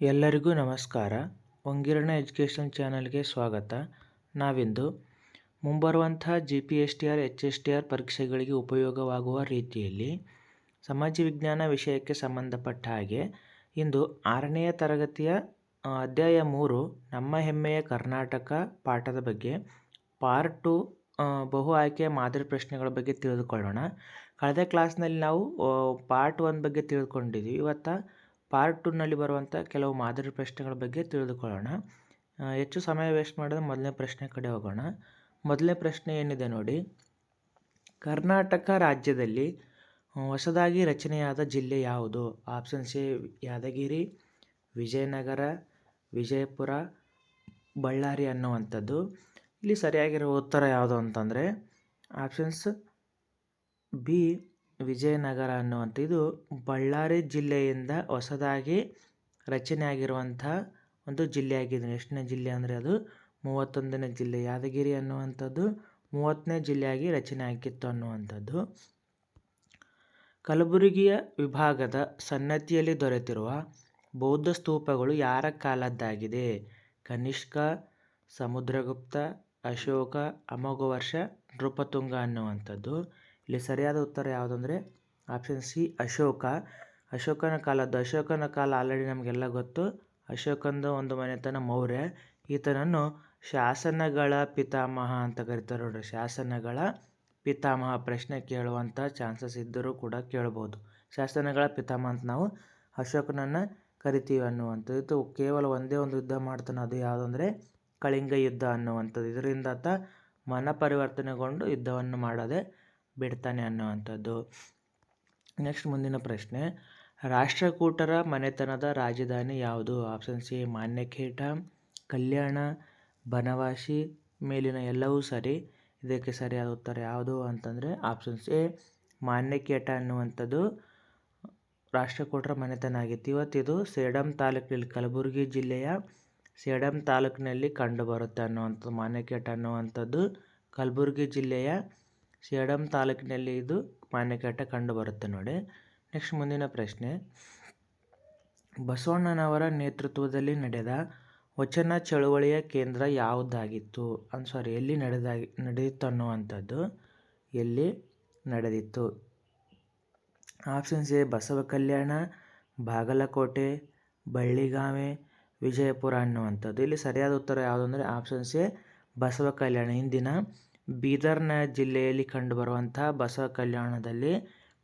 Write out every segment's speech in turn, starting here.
ಎಲ್ಲರಿಗೂ ನಮಸ್ಕಾರ. ಒಂಗಿರಣ ಎಜುಕೇಷನ್ ಚಾನಲ್ಗೆ ಸ್ವಾಗತ. ನಾವಿಂದು ಮುಂಬರುವಂಥ G P S T R H S T R ಪರೀಕ್ಷೆಗಳಿಗೆ ಉಪಯೋಗವಾಗುವ ರೀತಿಯಲ್ಲಿ ಸಮಾಜ ವಿಜ್ಞಾನ ವಿಷಯಕ್ಕೆ ಸಂಬಂಧಪಟ್ಟ ಹಾಗೆ ಇಂದು ಆರನೆಯ ತರಗತಿಯ ಅಧ್ಯಾಯ ಮೂರು, ನಮ್ಮ ಹೆಮ್ಮೆಯ ಕರ್ನಾಟಕ ಪಾಠದ ಬಗ್ಗೆ ಪಾರ್ಟ್ ಟು ಬಹು ಆಯ್ಕೆಯ ಮಾದರಿ ಪ್ರಶ್ನೆಗಳ ಬಗ್ಗೆ ತಿಳಿದುಕೊಳ್ಳೋಣ. ಕಳೆದ ಕ್ಲಾಸ್ನಲ್ಲಿ ನಾವು ಪಾರ್ಟ್ ಒನ್ ಬಗ್ಗೆ ತಿಳ್ಕೊಂಡಿದ್ವಿ ಇವತ್ತು ಪಾರ್ಟ್ ಟೂನಲ್ಲಿ ಬರುವಂಥ ಕೆಲವು ಮಾದರಿ ಪ್ರಶ್ನೆಗಳ ಬಗ್ಗೆ ತಿಳಿದುಕೊಳ್ಳೋಣ. ಹೆಚ್ಚು ಸಮಯ ವೇಸ್ಟ್ ಮಾಡದೆ ಮೊದಲನೇ ಪ್ರಶ್ನೆ ಕಡೆ ಹೋಗೋಣ. ಮೊದಲನೇ ಪ್ರಶ್ನೆ ಏನಿದೆ ನೋಡಿ. ಕರ್ನಾಟಕ ರಾಜ್ಯದಲ್ಲಿ ಹೊಸದಾಗಿ ರಚನೆಯಾದ ಜಿಲ್ಲೆ ಯಾವುದು? ಆಪ್ಷನ್ ಸಿ, ಯಾದಗಿರಿ, ವಿಜಯನಗರ, ವಿಜಯಪುರ, ಬಳ್ಳಾರಿ ಅನ್ನುವಂಥದ್ದು. ಇಲ್ಲಿ ಸರಿಯಾಗಿರೋ ಉತ್ತರ ಯಾವುದು ಅಂತಂದರೆ ಆಪ್ಷನ್ಸ್ ಬಿ ವಿಜಯನಗರ ಅನ್ನುವಂಥ ಇದು ಬಳ್ಳಾರಿ ಜಿಲ್ಲೆಯಿಂದ ಹೊಸದಾಗಿ ರಚನೆ ಆಗಿರುವಂಥ ಒಂದು ಜಿಲ್ಲೆಯಾಗಿದೆ. ಎಷ್ಟನೇ ಜಿಲ್ಲೆ ಅಂದರೆ ಅದು ಮೂವತ್ತೊಂದನೇ ಜಿಲ್ಲೆ. ಯಾದಗಿರಿ ಅನ್ನುವಂಥದ್ದು ಮೂವತ್ತನೇ ಜಿಲ್ಲೆಯಾಗಿ ರಚನೆ ಆಗಿತ್ತು ಅನ್ನುವಂಥದ್ದು. ಕಲಬುರಗಿಯ ವಿಭಾಗದ ಸನ್ನತಿಯಲ್ಲಿ ದೊರೆತಿರುವ ಬೌದ್ಧ ಸ್ತೂಪಗಳು ಯಾರ ಕಾಲದ್ದಾಗಿದೆ? ಕನಿಷ್ಕ, ಸಮುದ್ರಗುಪ್ತ, ಅಶೋಕ, ಅಮೋಘವರ್ಷ, ನೃಪತುಂಗ ಅನ್ನುವಂಥದ್ದು. ಇಲ್ಲಿ ಸರಿಯಾದ ಉತ್ತರ ಯಾವುದಂದ್ರೆ ಆಪ್ಷನ್ ಸಿ ಅಶೋಕ. ಅಶೋಕನ ಕಾಲದ್ದು ಅಶೋಕನ ಕಾಲ ಆಲ್ರೆಡಿ ನಮಗೆಲ್ಲ ಗೊತ್ತು. ಅಶೋಕಂದು ಒಂದು ಮನೆತನ ಮೌರ್ಯ. ಈತನನ್ನು ಶಾಸನಗಳ ಪಿತಾಮಹ ಅಂತ ಕರಿತಾರೆ ನೋಡ್ರಿ. ಶಾಸನಗಳ ಪಿತಾಮಹ ಪ್ರಶ್ನೆ ಕೇಳುವಂಥ ಚಾನ್ಸಸ್ ಇದ್ದರೂ ಕೂಡ ಕೇಳ್ಬೋದು. ಶಾಸನಗಳ ಪಿತಾಮಹ ಅಂತ ನಾವು ಅಶೋಕನನ್ನು ಕರಿತೀವಿ ಅನ್ನುವಂಥದ್ದು. ಇದು ಕೇವಲ ಒಂದೇ ಒಂದು ಯುದ್ಧ ಮಾಡ್ತಾನೆ. ಅದು ಯಾವುದಂದರೆ ಕಳಿಂಗ ಯುದ್ಧ ಅನ್ನುವಂಥದ್ದು. ಇದರಿಂದ ಆತ ಮನ ಪರಿವರ್ತನೆಗೊಂಡು ಯುದ್ಧವನ್ನು ಮಾಡದೆ ಬಿಡ್ತಾನೆ ಅನ್ನುವಂಥದ್ದು. ನೆಕ್ಸ್ಟ್ ಮುಂದಿನ ಪ್ರಶ್ನೆ. ರಾಷ್ಟ್ರಕೂಟರ ಮನೆತನದ ರಾಜಧಾನಿ ಯಾವುದು? ಆಪ್ಷನ್ ಸಿ ಮಾನ್ಯಖೇಟ ಕಲ್ಯಾಣ, ಬನವಾಸಿ, ಮೇಲಿನ ಎಲ್ಲವೂ ಸರಿ. ಇದಕ್ಕೆ ಸರಿಯಾದ ಉತ್ತರ ಯಾವುದು ಅಂತಂದರೆ ಆಪ್ಷನ್ಸ್ ಎ, ಮಾನ್ಯಕೇಟ ಅನ್ನುವಂಥದ್ದು. ರಾಷ್ಟ್ರಕೂಟರ ಮನೆತನ ಆಗಿತ್ತು. ಇವತ್ತಿದು ಸೇಡಂ ತಾಲೂಕಿನಲ್ಲಿ ಕಲಬುರಗಿ ಜಿಲ್ಲೆಯ ಸೇಡಂ ತಾಲೂಕಿನಲ್ಲಿ ಕಂಡುಬರುತ್ತೆ ಅನ್ನುವಂಥದ್ದು, ಮಾನ್ಯಕೇಟ ಅನ್ನುವಂಥದ್ದು. ಕಲಬುರಗಿ ಜಿಲ್ಲೆಯ ಸೇಡಂ ತಾಲೂಕಿನಲ್ಲಿ ಇದು ಮಾನ್ಯಕೇಟ ಕಂಡುಬರುತ್ತೆ ನೋಡಿ. ನೆಕ್ಸ್ಟ್ ಮುಂದಿನ ಪ್ರಶ್ನೆ. ಬಸವಣ್ಣನವರ ನೇತೃತ್ವದಲ್ಲಿ ನಡೆದ ವಚನ ಚಳುವಳಿಯ ಕೇಂದ್ರ ಯಾವುದಾಗಿತ್ತು? ಅನ್ ಸಾರಿ ಎಲ್ಲಿ ನಡೆದಾಗಿ ನಡೆದಿತ್ತು ಅನ್ನುವಂಥದ್ದು ಎಲ್ಲಿ ನಡೆದಿತ್ತು? ಆಪ್ಷನ್ಸ್ ಎ ಬಸವ ಕಲ್ಯಾಣ, ಬಾಗಲಕೋಟೆ, ಬಳ್ಳಿಗಾವೆ, ವಿಜಯಪುರ ಅನ್ನುವಂಥದ್ದು. ಇಲ್ಲಿ ಸರಿಯಾದ ಉತ್ತರ ಯಾವುದು ಅಂದರೆ ಆಪ್ಷನ್ಸ್ ಎ ಬಸವ ಕಲ್ಯಾಣ. ಇಂದಿನ ಬೀದರ್ನ ಜಿಲ್ಲೆಯಲ್ಲಿ ಕಂಡುಬರುವಂಥ ಬಸವ ಕಲ್ಯಾಣದಲ್ಲಿ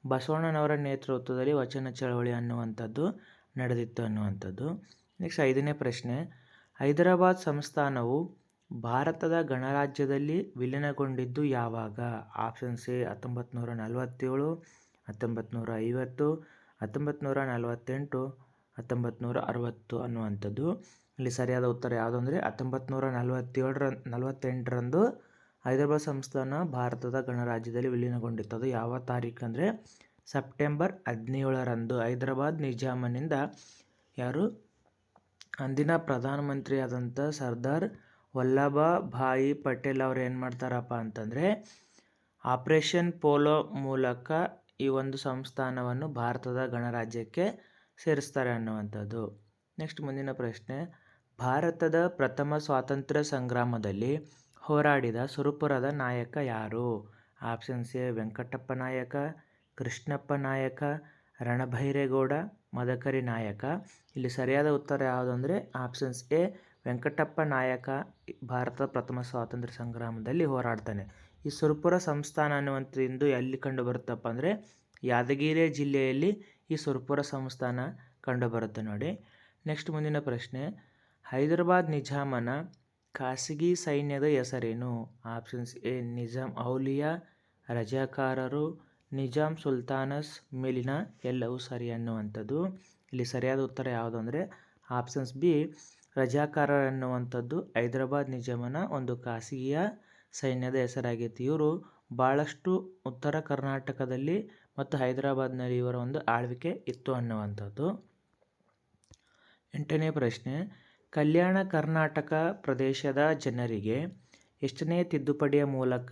ಬಸವಣ್ಣನವರ ನೇತೃತ್ವದಲ್ಲಿ ವಚನ ಚಳವಳಿ ಅನ್ನುವಂಥದ್ದು ನಡೆದಿತ್ತು ಅನ್ನುವಂಥದ್ದು. ನೆಕ್ಸ್ಟ್ ಐದನೇ ಪ್ರಶ್ನೆ, ಹೈದರಾಬಾದ್ ಸಂಸ್ಥಾನವು ಭಾರತದ ಗಣರಾಜ್ಯದಲ್ಲಿ ವಿಲೀನಗೊಂಡಿದ್ದು ಯಾವಾಗ? ಆಪ್ಷನ್ಸ್ ಎ ಹತ್ತೊಂಬತ್ತು ನೂರ ನಲವತ್ತೇಳು ಹತ್ತೊಂಬತ್ತು ನೂರ ಐವತ್ತು ಹತ್ತೊಂಬತ್ತು ನೂರ ನಲವತ್ತೆಂಟು ಹತ್ತೊಂಬತ್ತು ನೂರ ಅರವತ್ತು ಅನ್ನುವಂಥದ್ದು. ಇಲ್ಲಿ ಸರಿಯಾದ ಉತ್ತರ ಯಾವುದು ಅಂದರೆ ಹತ್ತೊಂಬತ್ತು ನೂರ ನಲವತ್ತೇಳರ, ನಲವತ್ತೆಂಟರಂದು ಹೈದರಾಬಾದ್ ಸಂಸ್ಥಾನ ಭಾರತದ ಗಣರಾಜ್ಯದಲ್ಲಿ ವಿಲೀನಗೊಂಡಿತ್ತು ಅದು ಯಾವ ತಾರೀಕು ಅಂದರೆ? ಸೆಪ್ಟೆಂಬರ್ ಹದಿನೇಳರಂದು ಹೈದರಾಬಾದ್ ನಿಜಾಮನಿಂದ ಯಾರು? ಅಂದಿನ ಪ್ರಧಾನಮಂತ್ರಿ ಆದಂಥ ಸರ್ದಾರ್ ವಲ್ಲಭಭಾಯಿ ಪಟೇಲ್ ಅವ್ರು ಏನು ಮಾಡ್ತಾರಪ್ಪ ಅಂತಂದರೆ, ಆಪ್ರೇಷನ್ ಪೋಲೋ ಮೂಲಕ ಈ ಒಂದು ಸಂಸ್ಥಾನವನ್ನು ಭಾರತದ ಗಣರಾಜ್ಯಕ್ಕೆ ಸೇರಿಸ್ತಾರೆ ಅನ್ನುವಂಥದ್ದು. ನೆಕ್ಸ್ಟ್ ಮುಂದಿನ ಪ್ರಶ್ನೆ, ಭಾರತದ ಪ್ರಥಮ ಸ್ವಾತಂತ್ರ್ಯ ಸಂಗ್ರಾಮದಲ್ಲಿ ಹೋರಾಡಿದ ಸುರಪುರದ ನಾಯಕ ಯಾರು? ಆಪ್ಷನ್ಸ್ ಎ ವೆಂಕಟಪ್ಪ ನಾಯಕ, ಕೃಷ್ಣಪ್ಪ ನಾಯಕ, ರಣಭೈರೇಗೌಡ, ಮದಕರಿ ನಾಯಕ. ಇಲ್ಲಿ ಸರಿಯಾದ ಉತ್ತರ ಯಾವುದು ಅಂದರೆ ಆಪ್ಷನ್ಸ್ ಎ, ವೆಂಕಟಪ್ಪ ನಾಯಕ, ಭಾರತದ ಪ್ರಥಮ ಸ್ವಾತಂತ್ರ್ಯ ಸಂಗ್ರಾಮದಲ್ಲಿ ಹೋರಾಡ್ತಾನೆ. ಈ ಸುರಪುರ ಸಂಸ್ಥಾನ ಅನ್ನುವಂಥ ಇಂದು ಎಲ್ಲಿ ಕಂಡು ಬರುತ್ತಪ್ಪ ಅಂದರೆ ಯಾದಗಿರಿ ಜಿಲ್ಲೆಯಲ್ಲಿ ಈ ಸುರಪುರ ಸಂಸ್ಥಾನ ಕಂಡುಬರುತ್ತೆ ನೋಡಿ. ನೆಕ್ಸ್ಟ್ ಮುಂದಿನ ಪ್ರಶ್ನೆ, ಹೈದರಾಬಾದ್ ನಿಜಾಮನ ಖಾಸಗಿ ಸೈನ್ಯದ ಹೆಸರೇನು? ಆಪ್ಷನ್ಸ್ ಎ ನಿಜಾಮ್ ಔಲಿಯಾ, ರಜಾಕಾರರು ನಿಜಾಮ್ ಸುಲ್ತಾನಸ್ ಮೇಲಿನ ಎಲ್ಲವೂ ಸರಿ ಅನ್ನುವಂಥದ್ದು. ಇಲ್ಲಿ ಸರಿಯಾದ ಉತ್ತರ ಯಾವುದು ಅಂದರೆ, ಆಪ್ಷನ್ಸ್ ಬಿ, ರಜಾಕಾರರು ಅನ್ನುವಂಥದ್ದು ಹೈದರಾಬಾದ್ ನಿಜಾಮನ ಒಂದು ಖಾಸಗಿಯ ಸೈನ್ಯದ ಹೆಸರಾಗಿತ್ತು. ಇವರು ಭಾಳಷ್ಟು ಉತ್ತರ ಕರ್ನಾಟಕದಲ್ಲಿ ಮತ್ತು ಹೈದರಾಬಾದ್ನಲ್ಲಿ ಇವರ ಒಂದು ಆಳ್ವಿಕೆ ಇತ್ತು ಅನ್ನುವಂಥದ್ದು. ಎಂಟನೇ ಪ್ರಶ್ನೆ ಕಲ್ಯಾಣ ಕರ್ನಾಟಕ ಪ್ರದೇಶದ ಜನರಿಗೆ ಎಷ್ಟನೇ ತಿದ್ದುಪಡಿಯ ಮೂಲಕ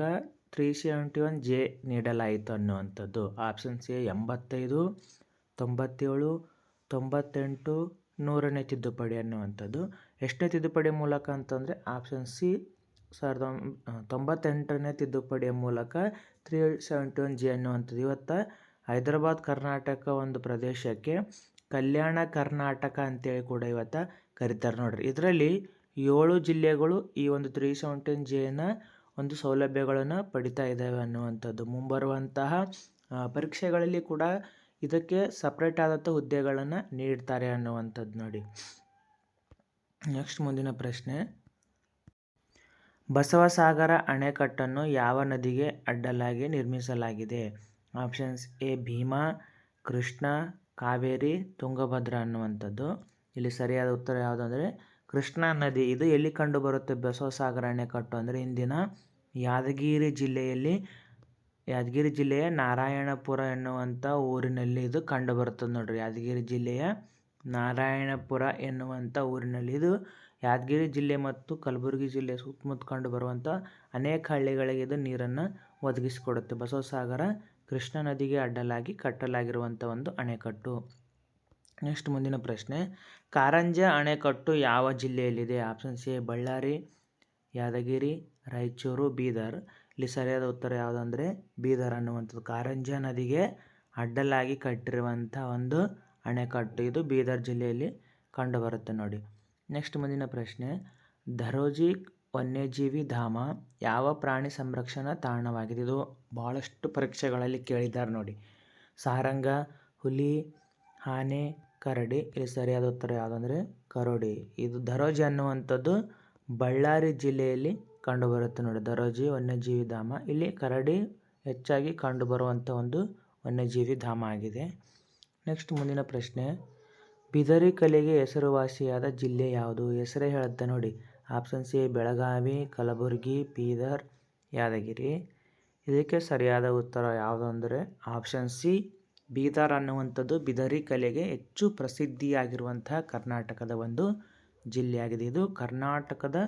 ತ್ರೀ ಸೆವೆಂಟಿ ಒನ್ ಜೆ ನೀಡಲಾಯಿತು ಅನ್ನುವಂಥದ್ದು. ಆಪ್ಷನ್ ಸಿ ಎಂಬತ್ತೈದು, ತೊಂಬತ್ತೇಳು, ತೊಂಬತ್ತೆಂಟು, ನೂರನೇ ತಿದ್ದುಪಡಿ ಅನ್ನುವಂಥದ್ದು. ಎಷ್ಟನೇ ತಿದ್ದುಪಡಿ ಮೂಲಕ ಅಂತಂದರೆ ಆಪ್ಷನ್ ಸಿ ಸಾವಿರದ ತೊಂಬತ್ತೆಂಟನೇ ತಿದ್ದುಪಡಿಯ ಮೂಲಕ ತ್ರೀ ಸೆವೆಂಟಿ ಒನ್ ಜಿ ಅನ್ನುವಂಥದ್ದು. ಇವತ್ತು ಹೈದರಾಬಾದ್ ಕರ್ನಾಟಕ ಒಂದು ಪ್ರದೇಶಕ್ಕೆ ಕಲ್ಯಾಣ ಕರ್ನಾಟಕ ಅಂತೇಳಿ ಕೂಡ ಇವತ್ತು ಕರೀತಾರೆ ನೋಡ್ರಿ. ಇದರಲ್ಲಿ ಏಳು ಜಿಲ್ಲೆಗಳು ಈ ಒಂದು ತ್ರೀ ಸೆವೆಂಟೀನ್ ಜೆನ ಒಂದು ಸೌಲಭ್ಯಗಳನ್ನು ಪಡಿತಾ ಇದ್ದಾವೆ ಅನ್ನುವಂಥದ್ದು. ಮುಂಬರುವಂತಹ ಪರೀಕ್ಷೆಗಳಲ್ಲಿ ಕೂಡ ಇದಕ್ಕೆ ಸಪ್ರೇಟ್ ಆದಂಥ ಹುದ್ದೆಗಳನ್ನು ನೀಡ್ತಾರೆ ಅನ್ನುವಂಥದ್ದು ನೋಡಿ. ನೆಕ್ಸ್ಟ್ ಮುಂದಿನ ಪ್ರಶ್ನೆ. ಬಸವಸಾಗರ ಅಣೆಕಟ್ಟನ್ನು ಯಾವ ನದಿಗೆ ಅಡ್ಡಲಾಗಿ ನಿರ್ಮಿಸಲಾಗಿದೆ? ಆಪ್ಷನ್ಸ್ ಎ ಭೀಮಾ, ಕೃಷ್ಣ, ಕಾವೇರಿ, ತುಂಗಭದ್ರಾ ಅನ್ನುವಂಥದ್ದು. ಇಲ್ಲಿ ಸರಿಯಾದ ಉತ್ತರ ಯಾವುದು ಅಂದರೆ ಕೃಷ್ಣಾ ನದಿ. ಇದು ಎಲ್ಲಿ ಕಂಡುಬರುತ್ತೆ? ಬಸವಸಾಗರ ಅಣೆಕಟ್ಟು ಅಂದರೆ ಇಂದಿನ ಯಾದಗಿರಿ ಜಿಲ್ಲೆಯಲ್ಲಿ, ಯಾದಗಿರಿ ಜಿಲ್ಲೆಯ ನಾರಾಯಣಪುರ ಎನ್ನುವಂಥ ಊರಿನಲ್ಲಿ ಇದು ಕಂಡುಬರುತ್ತದೆ ನೋಡ್ರಿ. ಯಾದಗಿರಿ ಜಿಲ್ಲೆಯ ನಾರಾಯಣಪುರ ಎನ್ನುವಂಥ ಊರಿನಲ್ಲಿ ಇದು ಯಾದಗಿರಿ ಜಿಲ್ಲೆ ಮತ್ತು ಕಲಬುರಗಿ ಜಿಲ್ಲೆ ಸುತ್ತಮುತ್ತ ಕಂಡು ಬರುವಂಥ ಅನೇಕ ಹಳ್ಳಿಗಳಿಗೆ ಇದು ನೀರನ್ನು ಒದಗಿಸಿಕೊಡುತ್ತೆ. ಬಸವಸಾಗರ ಕೃಷ್ಣಾ ನದಿಗೆ ಅಡ್ಡಲಾಗಿ ಕಟ್ಟಲಾಗಿರುವಂಥ ಒಂದು ಅಣೆಕಟ್ಟು. ನೆಕ್ಸ್ಟ್ ಮುಂದಿನ ಪ್ರಶ್ನೆ ಕಾರಂಜ ಅಣೆಕಟ್ಟು ಯಾವ ಜಿಲ್ಲೆಯಲ್ಲಿದೆ? Option C, Ballari, Yadgir, Raichur, Bidar. ಇಲ್ಲಿ ಸರಿಯಾದ ಉತ್ತರ ಯಾವುದಂದರೆ ಬೀದರ್ ಅನ್ನುವಂಥದ್ದು. ಕಾರಂಜ ನದಿಗೆ ಅಡ್ಡಲಾಗಿ ಕಟ್ಟಿರುವಂಥ ಒಂದು ಅಣೆಕಟ್ಟು ಇದು ಬೀದರ್ ಜಿಲ್ಲೆಯಲ್ಲಿ ಕಂಡುಬರುತ್ತೆ ನೋಡಿ. ನೆಕ್ಸ್ಟ್ ಮುಂದಿನ ಪ್ರಶ್ನೆ ಧರೋಜಿ ವನ್ಯಜೀವಿ ಧಾಮ ಯಾವ ಪ್ರಾಣಿ ಸಂರಕ್ಷಣಾ ತಾಣವಾಗಿದೆ? ಇದು ಭಾಳಷ್ಟು ಪರೀಕ್ಷೆಗಳಲ್ಲಿ ಕೇಳಿದ್ದಾರೆ ನೋಡಿ. ಸಾರಂಗ, ಹುಲಿ, ಆನೆ ಕರಡಿ, ಇಲ್ಲಿ ಸರಿಯಾದ ಉತ್ತರ ಯಾವುದಂದರೆ ಕರೋಡಿ. ಇದು ದರೋಜಿ ಅನ್ನುವಂಥದ್ದು ಬಳ್ಳಾರಿ ಜಿಲ್ಲೆಯಲ್ಲಿ ಕಂಡುಬರುತ್ತೆ ನೋಡಿ. ದರೋಜಿ, ವನ್ಯಜೀವಿ ಧಾಮ. ಇಲ್ಲಿ ಕರಡಿ ಹೆಚ್ಚಾಗಿ ಕಂಡುಬರುವಂಥ ಒಂದು ವನ್ಯಜೀವಿ ಧಾಮ ಆಗಿದೆ. ನೆಕ್ಸ್ಟ್ ಮುಂದಿನ ಪ್ರಶ್ನೆ. ಬಿದರಿ ಕಲೆಗೆ ಹೆಸರುವಾಸಿಯಾದ ಜಿಲ್ಲೆ ಯಾವುದು? ಹೆಸರೇ ಹೇಳುತ್ತೆ ನೋಡಿ. Option C Belagavi, Kalaburagi, Bidar, Yadgir. ಇದಕ್ಕೆ ಸರಿಯಾದ ಉತ್ತರ ಯಾವುದು ಅಂದರೆ ಆಪ್ಷನ್ ಸಿ ಬೀದರ್ ಅನ್ನುವಂಥದ್ದು ಬಿದರಿ ಕಲೆಗೆ ಹೆಚ್ಚು ಪ್ರಸಿದ್ಧಿಯಾಗಿರುವಂತಹ ಕರ್ನಾಟಕದ ಒಂದು ಜಿಲ್ಲೆಯಾಗಿದೆ. ಇದು ಕರ್ನಾಟಕದ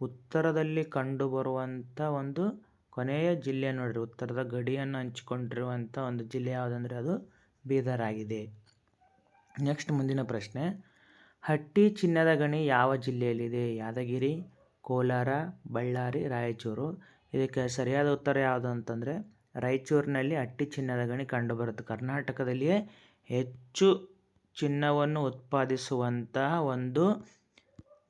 ಉತ್ತರದಲ್ಲಿ ಕಂಡುಬರುವಂಥ ಒಂದು ಕೊನೆಯ ಜಿಲ್ಲೆ ನೋಡಿರಿ. ಉತ್ತರದ ಗಡಿಯನ್ನು ಹಂಚಿಕೊಂಡಿರುವಂಥ ಒಂದು ಜಿಲ್ಲೆ ಯಾವುದಂದರೆ ಅದು ಬೀದರ್ ಆಗಿದೆ. ನೆಕ್ಸ್ಟ್ ಮುಂದಿನ ಪ್ರಶ್ನೆ. ಹಟ್ಟಿ ಚಿನ್ನದ ಗಣಿ ಯಾವ ಜಿಲ್ಲೆಯಲ್ಲಿದೆ? ಯಾದಗಿರಿ, ಕೋಲಾರ, ಬಳ್ಳಾರಿ, ರಾಯಚೂರು. ಇದಕ್ಕೆ ಸರಿಯಾದ ಉತ್ತರ ಯಾವುದು ಅಂತಂದರೆ ರಾಯಚೂರಿನಲ್ಲಿ ಹಟ್ಟಿ ಚಿನ್ನದ ಗಣಿ ಕಂಡುಬರುತ್ತೆ ಕರ್ನಾಟಕದಲ್ಲಿಯೇ ಹೆಚ್ಚು ಚಿನ್ನವನ್ನು ಉತ್ಪಾದಿಸುವಂತಹ ಒಂದು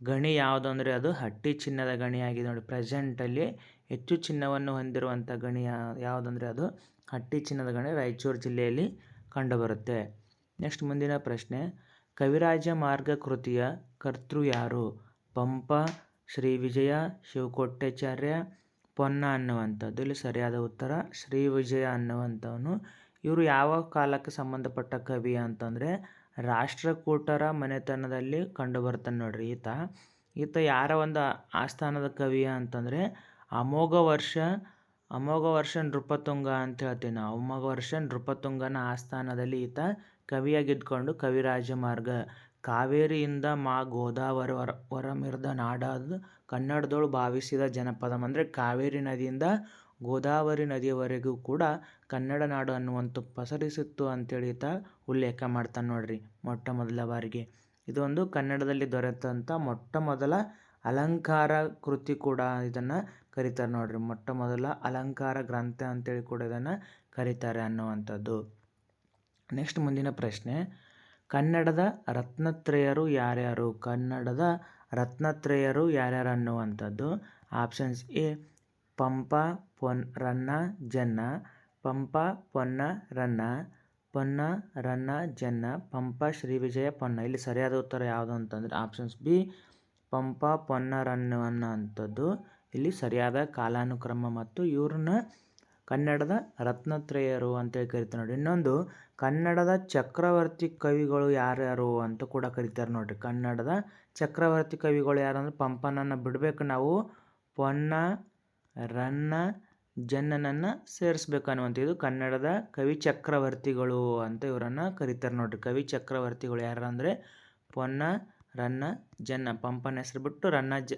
ಗಣಿ ಯಾವುದು ಅಂದರೆ ಅದು ಹಟ್ಟಿ ಚಿನ್ನದ ಗಣಿಯಾಗಿದೆ ನೋಡಿ. ಪ್ರೆಸೆಂಟಲ್ಲಿ ಹೆಚ್ಚು ಚಿನ್ನವನ್ನು ಹೊಂದಿರುವಂಥ ಗಣಿ ಯಾವುದಂದರೆ ಅದು ಹಟ್ಟಿ ಚಿನ್ನದ ಗಣಿ ರಾಯಚೂರು ಜಿಲ್ಲೆಯಲ್ಲಿ ಕಂಡುಬರುತ್ತೆ. ನೆಕ್ಸ್ಟ್ ಮುಂದಿನ ಪ್ರಶ್ನೆ. ಕವಿರಾಜ ಮಾರ್ಗ ಕೃತಿಯ ಕರ್ತೃ ಯಾರು? ಪಂಪ, ಶ್ರೀ ವಿಜಯ, ಶಿವಕೋಟ್ಯಾಚಾರ್ಯ ಪೊನ್ನ ಅನ್ನುವಂಥದ್ದು ಇಲ್ಲಿ ಸರಿಯಾದ ಉತ್ತರ ಶ್ರೀ ವಿಜಯ ಅನ್ನುವಂಥವನು. ಇವರು ಯಾವ ಕಾಲಕ್ಕೆ ಸಂಬಂಧಪಟ್ಟ ಕವಿ ಅಂತಂದರೆ ರಾಷ್ಟ್ರಕೂಟರ ಮನೆತನದಲ್ಲಿ ಕಂಡುಬರ್ತಾನೆ ನೋಡ್ರಿ ಈತ. ಈತ ಯಾರ ಒಂದು ಆಸ್ಥಾನದ ಕವಿ ಅಂತಂದರೆ ಅಮೋಘ ವರ್ಷ ಅಮೋಘ ವರ್ಷ ನೃಪತುಂಗ ಅಂತ ಹೇಳ್ತೀವಿ ನಾವು. ಅಮೋಘ ವರ್ಷ ನೃಪತುಂಗನ ಆಸ್ಥಾನದಲ್ಲಿ ಈತ ಕವಿಯಾಗಿದ್ದುಕೊಂಡು ಕವಿರಾಜ ಮಾರ್ಗ ಕಾವೇರಿಯಿಂದ ಮಾ ಗೋದಾವರಿ ವರ, ವರಮಿರ್ದ ನಾಡಾದ ಕನ್ನಡದೋಳು ಭಾವಿಸಿದ ಜನಪದ ಅಂದರೆ ಕಾವೇರಿ ನದಿಯಿಂದ ಗೋದಾವರಿ ನದಿಯವರೆಗೂ ಕೂಡ ಕನ್ನಡ ನಾಡು ಅನ್ನುವಂಥ ಪಸರಿಸಿತ್ತು ಅಂತೇಳಿ ಈತ ಉಲ್ಲೇಖ ಮಾಡ್ತಾನೆ ನೋಡ್ರಿ ಮೊಟ್ಟ ಮೊದಲ ಬಾರಿಗೆ. ಇದೊಂದು ಕನ್ನಡದಲ್ಲಿ ದೊರೆತಂಥ ಮೊಟ್ಟ ಮೊದಲ ಅಲಂಕಾರ ಕೃತಿ ಕೂಡ ಇದನ್ನು ಕರೀತಾರೆ ನೋಡ್ರಿ. ಮೊಟ್ಟ ಮೊದಲ ಅಲಂಕಾರ ಗ್ರಂಥ ಅಂತೇಳಿ ಕೂಡ ಇದನ್ನು ಕರೀತಾರೆ ಅನ್ನುವಂಥದ್ದು. ನೆಕ್ಸ್ಟ್ ಮುಂದಿನ ಪ್ರಶ್ನೆ, ಕನ್ನಡದ ರತ್ನತ್ರಯರು ಯಾರ್ಯಾರು? ಕನ್ನಡದ ರತ್ನತ್ರಯರು ಯಾರ್ಯಾರು ಅನ್ನುವಂಥದ್ದು? Options A, Pampa Pon Ranna Janna, Pampa Ponna Ranna Ponna Ranna Janna, Pampa Shri Vijaya Ponna. ಇಲ್ಲಿ ಸರಿಯಾದ ಉತ್ತರ ಯಾವುದು ಅಂತಂದರೆ ಆಪ್ಷನ್ಸ್ ಬಿ, ಪಂಪ ಪೊನ್ನ ರನ್ನ ಅನ್ನೋವಂಥದ್ದು. ಇಲ್ಲಿ ಸರಿಯಾದ ಕಾಲಾನುಕ್ರಮ ಮತ್ತು ಇವ್ರನ್ನ ಕನ್ನಡದ ರತ್ನತ್ರಯರು ಅಂತೇಳಿ ಕರಿತಾರೆ ನೋಡಿ. ಇನ್ನೊಂದು, ಕನ್ನಡದ ಚಕ್ರವರ್ತಿ ಕವಿಗಳು ಯಾರ್ಯಾರು ಅಂತ ಕೂಡ ಕರಿತಾರೆ ನೋಡಿರಿ. ಕನ್ನಡದ ಚಕ್ರವರ್ತಿ ಕವಿಗಳು ಯಾರಂದ್ರೆ ಪಂಪನನ್ನು ಬಿಡಬೇಕು ನಾವು, ಪೊನ್ನ, ರನ್ನ, ಜನ್ನನನ್ನು ಸೇರಿಸ್ಬೇಕು ಅನ್ನುವಂಥದ್ದು. ಕನ್ನಡದ ಕವಿ ಚಕ್ರವರ್ತಿಗಳು ಅಂತ ಇವರನ್ನು ಕರೀತಾರೆ ನೋಡಿರಿ. ಕವಿ ಚಕ್ರವರ್ತಿಗಳು ಯಾರಂದರೆ ಪೊನ್ನ, ರನ್ನ, ಜನ್ನ, ಪಂಪನ ಹೆಸರು ಬಿಟ್ಟು ರನ್ನ ಜ,